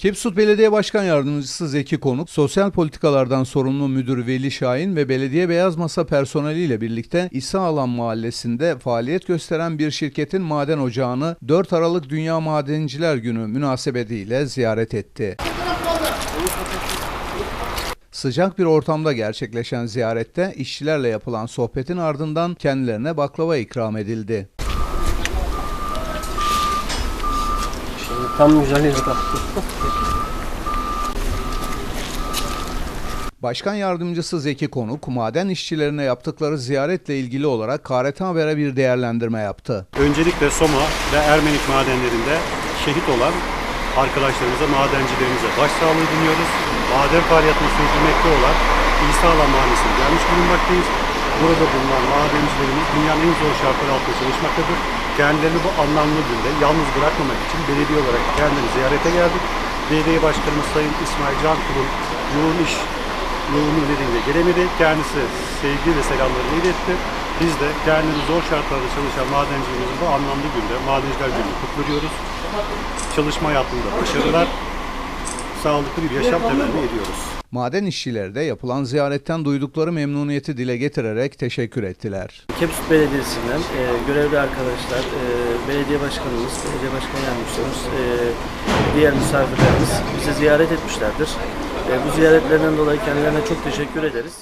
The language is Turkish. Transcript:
Kepsut Belediye Başkan Yardımcısı Zeki Konuk, sosyal politikalardan sorumlu müdür Veli Şahin ve belediye beyaz masa personeliyle birlikte İsa Alan Mahallesi'nde faaliyet gösteren bir şirketin maden ocağını 4 Aralık Dünya Madenciler Günü münasebetiyle ziyaret etti. Sıcak bir ortamda gerçekleşen ziyarette işçilerle yapılan sohbetin ardından kendilerine baklava ikram edildi. Tam güzel yerde. Başkan Yardımcısı Zeki Konuk, maden işçilerine yaptıkları ziyaretle ilgili olarak KRT Haber'e bir değerlendirme yaptı. Öncelikle Soma ve Ermenik madenlerinde şehit olan arkadaşlarımıza, madencilerimize başsağlığı diliyoruz. Maden faaliyetini sürdürmekte olan İsa Alan Mahallesi'ne gelmiş bulunmaktayız. Burada bulunan madencilerimiz dünyanın en zor şartları altında çalışmaktadır. Kendilerini bu anlamlı günde yalnız bırakmamak için belediye olarak kendilerini ziyarete geldik. Belediye Başkanımız Sayın İsmail Cankul'un yoğun iş yoğunluğu nedeniyle gelemedi. Kendisi sevgi ve selamlarını iletti. Biz de kendini zor şartlarda çalışan madencilerimizin bu anlamlı günde Madenciler Günü'nü kutluyoruz. Çalışma hayatında başarılar, sağlıklı bir yaşam temenni ediyoruz. Maden işçileri de yapılan ziyaretten duydukları memnuniyeti dile getirerek teşekkür ettiler. Kepsut Belediyesi'nden e, görevli arkadaşlar, e, belediye başkanımız, belediye başkan yardımcımız, e, diğer misafirlerimiz bizi ziyaret etmişlerdir. E, bu ziyaretlerinden dolayı kendilerine çok teşekkür ederiz.